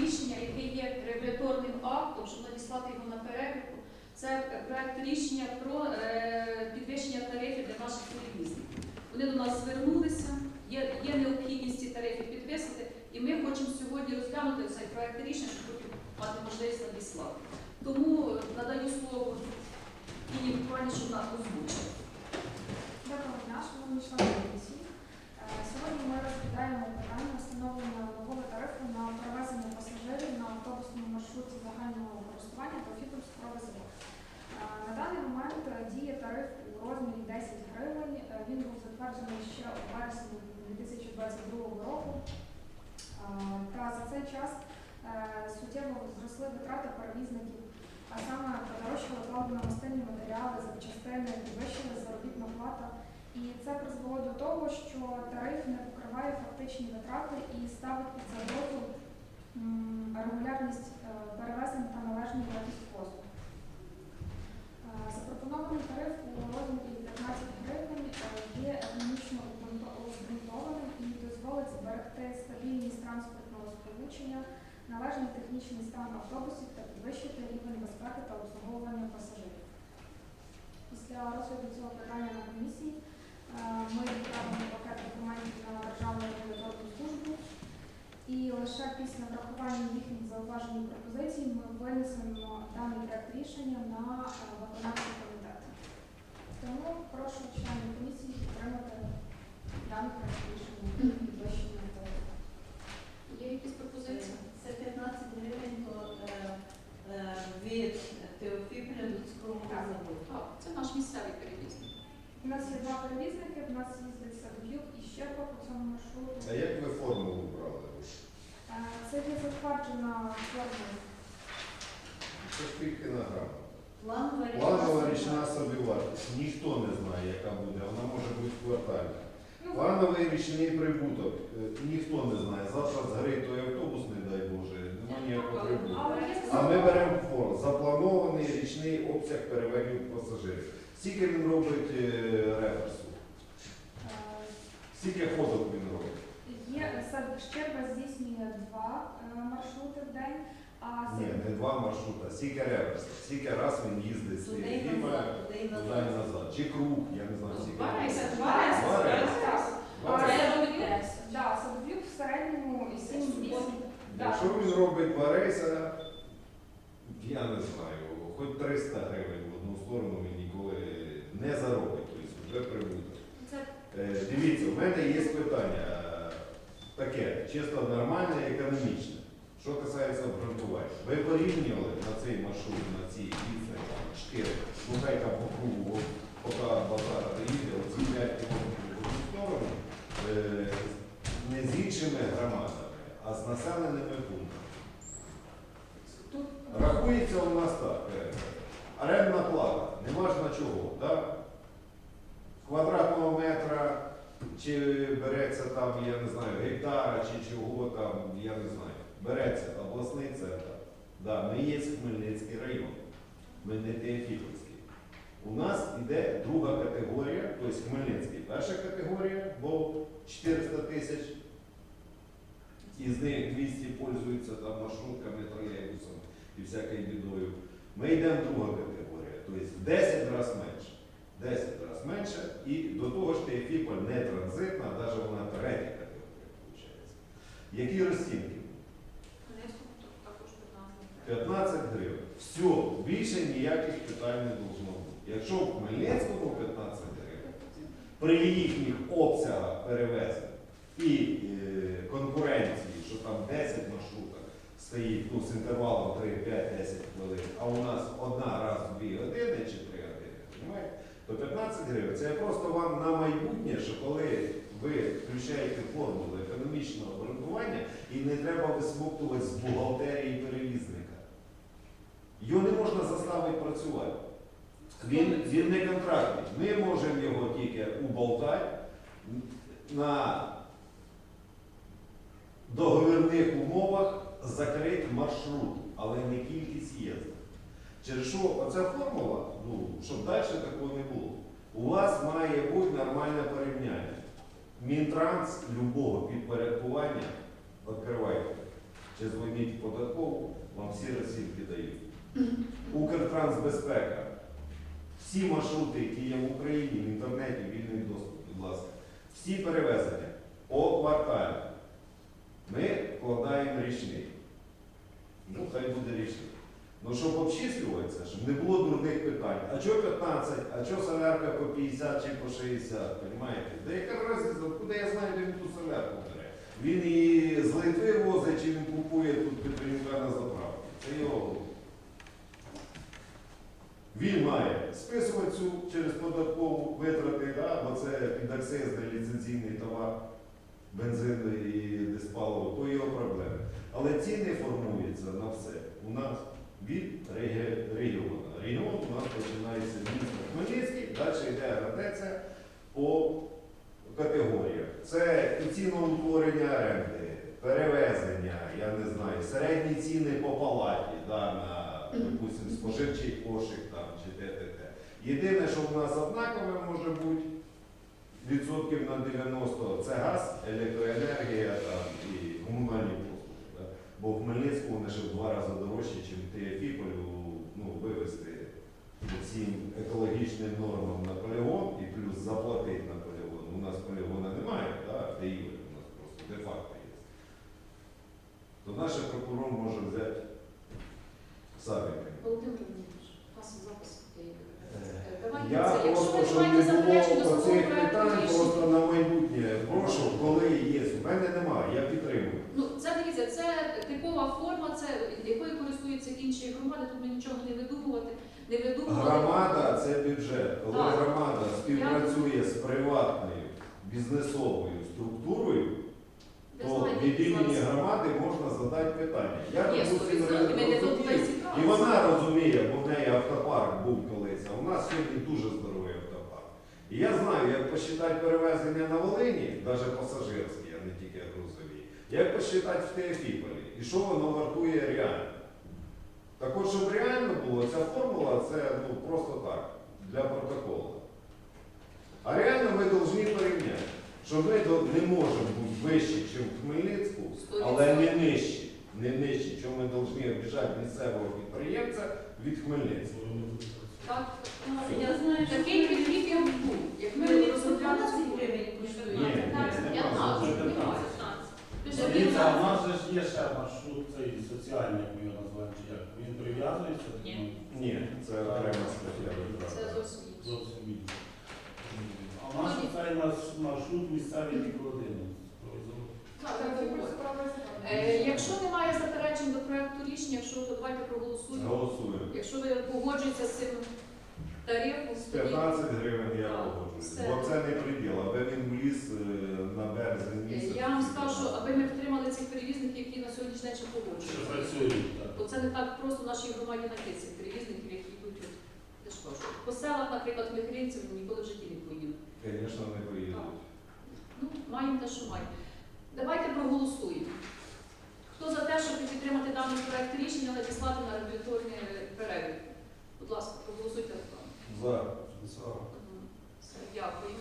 рішення, який є регуляторним актом, щоб надіслати його на перегляд. Це проект рішення про е, підвищення тарифів для наших перевізників. Вони до нас звернулися, є, є необхідність ці тарифи підвисити, і ми хочемо сьогодні розглянути цей проект рішення, щоб мати можливість надіслати. Тому надаю слово Інні буквально, щоб вона озвучила. Доброго дня, шановні комісії. Е, Сьогодні ми розглядаємо питання встановлення нового тарифу на перевезення пасажирів на автобусному маршруті загального користування до Фітовського ЗВО. На даний момент е, діє тариф у розмірі 10 гривень. Е, Він був затверджений ще у вересні 2022 року. Е, Та за цей час суттєво зросли витрати перевізників, а саме подорожчали паливно-мастильні матеріали, запчастини, підвищила заробітна плата. І це призвело до того, що тариф не покриває фактичні витрати і ставить під загрозу регулярність е, перевезень та належну якість послуг. Е, Запропонований тариф у розмірі 15 гривень е, є економічно обґрунто- обґрунтованим і дозволить зберегти стабільність транспортного сполучення, належний технічний стан автобусів та підвищити рівень безпеки та обслуговування пасажирів. Після розгляду цього питання на комісії е, ми відправили пакет документів на Державну регуляторну службу і лише після врахування їхніх зауважень і пропозицій ми винесемо даний проект рішення на е, виконавчий комітет. Тому прошу членів комісії підтримати даний проект рішення підвищення тарифу. Є якісь пропозиції? Це 15 гривень е, е, від Теофіпля людського заводу. Це наш місцевий перевізник. У нас є два перевізники, в нас їздить Садов'юк і Щерба по цьому маршруту. А як ви формулу брали? Це є затверджена форма. Планова річна собівартість. Ніхто не знає, яка буде. Вона може бути квартальна. Ну, Плановий річний прибуток. е, Ніхто не знає. Завтра згорить той автобус, не дай Боже, немає ніякого прибутку. А ми беремо форму. Запланований річний обсяг перевезень пасажирів. Скільки він робить е, реверсу? Е, Скільки ходок він робить? Є сад- Щерба здійснює два е, маршрути в день, а Ні, не два маршрута. Скільки реверсу? Скільки раз він їздить з Туди і назад, туди і туди і назад. назад? Чи круг? Я не знаю, скільки. Два рейси, два рейси. Два рейси. Два рейси. Це робить. Да, Садов'юк в середньому 7-8. Якщо він робить два рейси, я не знаю, хоч 300 гривень в одну сторону він ніколи не заробить, тобто вже прибуток. Це Е, Дивіться, у мене є питання е, таке, чисто нормальне, економічне. Що касається обґрунтування. Ви порівнювали на цей маршрут, на ці відстані, там, 4, ну там по кругу, поки базар доїде, оці 5 кілометрів в одну сторону, е, не з іншими громадами, а з населеними пунктами. Рахується у нас так. е, Орендна плата, не важно чого, так? Квадратного метра, чи береться там, я не знаю, гектара, чи чого там, я не знаю. Береться обласний центр. Да, ми є Хмельницький район, ми не Теофіпольський. У нас йде друга категорія, тобто Хмельницький. Перша категорія, бо 400 тисяч, із них 200 пользуються там маршрутками, тролейбусами і всякою бідою. Ми йдемо друга категорія, тобто в 10 разів менше. 10 разів менше, і до того ж Теофіполь не транзитна, навіть вона третя категорія, виходить. Які розцінки? Хмельницькому то також 15 15 гривень. Все, більше ніяких питань не должно бути. Якщо в Хмельницькому 15 гривень, при їхніх обсягах перевезень і е, конкуренції, що там 10 маршруток стоїть ну, з інтервалом 3, 5, 10 хвилин, а у нас одна раз в 2 години чи 3 години, розумієте? то 15 гривень це просто вам на майбутнє, що коли ви включаєте формулу економічного обґрунтування і не треба висмоктувати з бухгалтерії перевізника. Його не можна заставити працювати. Він, він не контрактний. Ми можемо його тільки уболтати на договірних умовах закрити маршрут, але не кількість їздів. Через що оця формула, ну, щоб далі такого не було. У вас має бути нормальне порівняння. Мінтранс любого підпорядкування відкривайте. чи дзвоніть в податкову, вам всі розсілки дають. Укртрансбезпека. Всі маршрути, які є в Україні, в інтернеті, вільний доступ, будь ласка. Всі перевезення по кварталі. Ми вкладаємо річний. Ну, хай буде річний. Ну, щоб обчислюватися, щоб не було дурних питань. А чого 15, а чого солярка по 50 чи по 60, розумієте? Де яка разниця, куди я знаю, де він ту солярку бере? Він і з Литви возить, чи він купує тут Петренюка на заправці. Це його. Він має списувати цю через податкову витрати, да, бо це підакцизний ліцензійний товар, бензин і диспаливо, то його проблеми. Але ціни формуються на все. У нас від регіону. Регіон у нас починається з міста Хмельницький, далі йде градація по категоріях. Це і ціноутворення оренди, перевезення, я не знаю, середні ціни по палаті да, на, допустим, споживчий кошик там, чи те. Єдине, що в нас однакове може бути, відсотків на 90 це газ, електроенергія там, і комунальні послуги. Да? Бо в Хмельницьку вони ще в два рази дорожчі, ніж в ну, вивезти цим екологічним нормам на полігон і плюс заплатити на полігон. У нас полігона немає, да? де у нас просто де-факто є. То наш прокурор може взяти Савіка. Володимир Леонідович, у вас запис. Е, Я. Просто, ви щоб не було оцих питань, просто на майбутнє. Прошу, коли є. У мене немає, я підтримую. Ну, це дивіться, це типова форма, це якою користуються інші громади, тут ми нічого не видумувати, не видумувати. Громада це бюджет. Коли Так. громада співпрацює з приватною бізнесовою структурою, Ви то знаєте, від імені громади можна задати питання. Я Є, допустим, 100%, ми не тут розумію. зібралися. І вона розуміє, бо в неї автопарк був колись, а у нас сьогодні дуже здоровий автопарк. І я знаю, як посчитати перевезення на Волині, навіть пасажирські, а не тільки грузові, як посчитати в Теофіполі, і що воно вартує реально. Так от, щоб реально було, ця формула це ну, просто так, для протоколу. А реально ми повинні порівняти, що ми не можемо бути вищі, ніж в Хмельницьку, але не нижчі. Не нижчі, що ми повинні обіжати місцевого підприємця від Хмельницького. Так, ну, Я знаю, що такий підхід і був. Як ми Ми розробляли цю гривень коштує. Ні, ні, 15, ні, 15, ні, немає. Ти ж Дивіться, 15. нас же ж є ще маршрут цей соціальний, як ми його називаємо, чи як? Він прив'язується? Ні. Ні, це окрема стаття. Це зовсім інше. Зовсім інше. А в нас цей марш- маршрут місцевий так, так. Е, Якщо немає заперечень до проекту рішення, якщо то давайте проголосуємо. Голосуємо. Якщо ви погоджуєтеся з цим тарифом, З тоді 15 гривень я Так, погоджуюсь. все. Бо це не приділ, аби він вліз е, на березень Е, місяць. я вам скажу, аби ми втримали цих перевізників, які на сьогоднішній ще погоджуються. Бо це не так просто в нашій громаді знайти перевізників, які йдуть от де ж кажу. По селах, наприклад, мігрівців ніколи в житті не поїдуть. Звісно, не поїдуть. Ну, маємо те, що маємо. Давайте проголосуємо. Хто за те, щоб підтримати даний проект рішення, надіслати на регуляторний е, перегляд? Будь ласка, проголосуйте. За. За. Дякую.